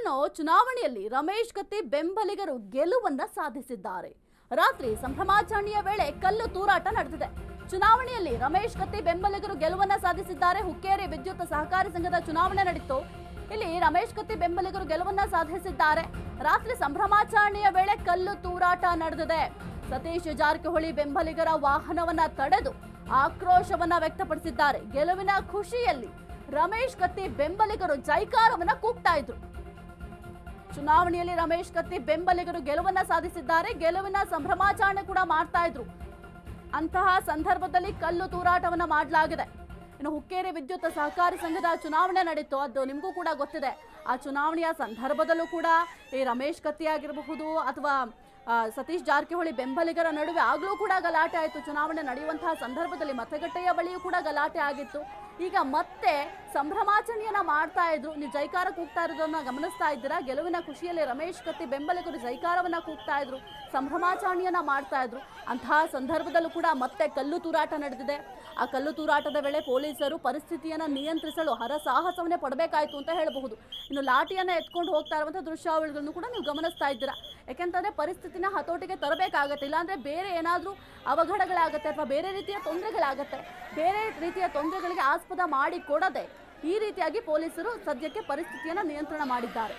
ಇನ್ನು ಚುನಾವಣೆಯಲ್ಲಿ ರಮೇಶ್ ಕತ್ತಿ ಬೆಂಬಲಿಗರು ಗೆಲುವನ್ನ ಸಾಧಿಸಿದ್ದಾರೆ. ರಾತ್ರಿ ಸಂಭ್ರಮಾಚರಣೆಯ ವೇಳೆ ಕಲ್ಲು ತೂರಾಟ ನಡೆದಿದೆ. ಚುನಾವಣೆಯಲ್ಲಿ ರಮೇಶ್ ಕತ್ತಿ ಬೆಂಬಲಿಗರು ಗೆಲುವನ್ನ ಸಾಧಿಸಿದ್ದಾರೆ. ಹುಕ್ಕೇರಿ ವಿದ್ಯುತ್ ಸಹಕಾರಿ ಸಂಘದ ಚುನಾವಣೆ ನಡೆಯಿತು ಇಲ್ಲಿ ರಮೇಶ್ ಕತ್ತಿ ಬೆಂಬಲಿಗರು ಗೆಲುವನ್ನ ಸಾಧಿಸಿದ್ದಾರೆ. ರಾತ್ರಿ ಸಂಭ್ರಮಾಚರಣೆಯ ವೇಳೆ ಕಲ್ಲು ತೂರಾಟ ನಡೆದಿದೆ. ಸತೀಶ್ ಜಾರಕಿಹೊಳಿ ಬೆಂಬಲಿಗರ ವಾಹನವನ್ನ ತಡೆದು ಆಕ್ರೋಶವನ್ನ ವ್ಯಕ್ತಪಡಿಸಿದ್ದಾರೆ. ಗೆಲುವಿನ ಖುಷಿಯಲ್ಲಿ ರಮೇಶ್ ಕತ್ತಿ ಬೆಂಬಲಿಗರು ಜೈಕಾರವನ್ನ ಕೂಗ್ತಾ ಇದ್ರು. ಚುನಾವಣೆಯಲ್ಲಿ ರಮೇಶ್ ಕತ್ತಿ ಬೆಂಬಲಿಗರು ಗೆಲುವನ್ನ ಸಾಧಿಸಿದ್ದಾರೆ, ಗೆಲುವಿನ ಸಂಭ್ರಮಾಚರಣೆ ಕೂಡ ಮಾಡ್ತಾ ಇದ್ರು. ಅಂತಹ ಸಂದರ್ಭದಲ್ಲಿ ಕಲ್ಲು ತೂರಾಟವನ್ನ ಮಾಡಲಾಗಿದೆ. ಇನ್ನು ಹುಕ್ಕೇರಿ ವಿದ್ಯುತ್ ಸಹಕಾರಿ ಸಂಘದ ಚುನಾವಣೆ ನಡೀತು, ಅದು ನಿಮಗೂ ಕೂಡ ಗೊತ್ತಿದೆ. ಆ ಚುನಾವಣೆಯ ಸಂದರ್ಭದಲ್ಲೂ ಕೂಡ ಈ ರಮೇಶ್ ಕತ್ತಿ ಆಗಿರಬಹುದು ಅಥವಾ ಸತೀಶ್ ಜಾರಕಿಹೊಳಿ ಬೆಂಬಲಿಗರ ನಡುವೆ ಆಗಲೂ ಕೂಡ ಗಲಾಟೆ ಆಯಿತು. ಚುನಾವಣೆ ನಡೆಯುವಂತಹ ಸಂದರ್ಭದಲ್ಲಿ ಮತಗಟ್ಟೆಯ ಬಳಿಯೂ ಕೂಡ ಗಲಾಟೆ ಆಗಿತ್ತು. ಈಗ ಮತ್ತೆ ಸಂಭ್ರಮಾಚರಣೆಯನ್ನ ಮಾಡ್ತಾ ಇದ್ರು. ನೀವು ಜೈಕಾರ ಕೂಗ್ತಾ ಇರೋದನ್ನ ಗಮನಿಸ್ತಾ ಇದ್ದೀರಾ? ಗೆಲುವಿನ ಖುಷಿಯಲ್ಲಿ ರಮೇಶ್ ಕತ್ತಿ ಬೆಂಬಲಿಗರು ಜೈಕಾರವನ್ನ ಕೂಗ್ತಾ ಇದ್ರು. ಸಂಭ್ರಮಾಚರಣೆಯನ್ನ ಮಾಡ್ತಾ ಇದ್ರು. ಅಂತಹ ಸಂದರ್ಭದಲ್ಲೂ ಕೂಡ ಮತ್ತೆ ಕಲ್ಲು ತೂರಾಟ ನಡೆದಿದೆ. ಆ ಕಲ್ಲು ತೂರಾಟದ ವೇಳೆ ಪೊಲೀಸರು ಪರಿಸ್ಥಿತಿಯನ್ನ ನಿಯಂತ್ರಿಸಲು ಹರಸಾಹಸವನ್ನೇ ಪಡಬೇಕಾಯ್ತು ಅಂತ ಹೇಳಬಹುದು. ಇನ್ನು ಲಾಠಿಯನ್ನ ಎತ್ಕೊಂಡು ಹೋಗ್ತಾ ಇರುವಂತಹ ದೃಶ್ಯಾವಳಿಗಳನ್ನು ಕೂಡ ನೀವು ಗಮನಿಸ್ತಾ ಇದ್ದೀರಾ? ಯಾಕೆಂತಂದ್ರೆ ಪರಿಸ್ಥಿತಿನ ಹತೋಟಿಗೆ ತರಬೇಕಾಗತ್ತೆ. ಇಲ್ಲಾಂದ್ರೆ ಬೇರೆ ಏನಾದರೂ ಅವಘಡಗಳಾಗತ್ತೆ ಅಥವಾ ಬೇರೆ ರೀತಿಯ ತೊಂದರೆಗಳಾಗತ್ತೆ. ಬೇರೆ ರೀತಿಯ ತೊಂದರೆಗಳಿಗೆ ಆಸ್ಪದ ಮಾಡಿ ಕೊಡದೆ ಈ ರೀತಿಯಾಗಿ ಪೊಲೀಸರು ಸದ್ಯಕ್ಕೆ ಪರಿಸ್ಥಿತಿಯನ್ನು ನಿಯಂತ್ರಣ ಮಾಡಿದ್ದಾರೆ.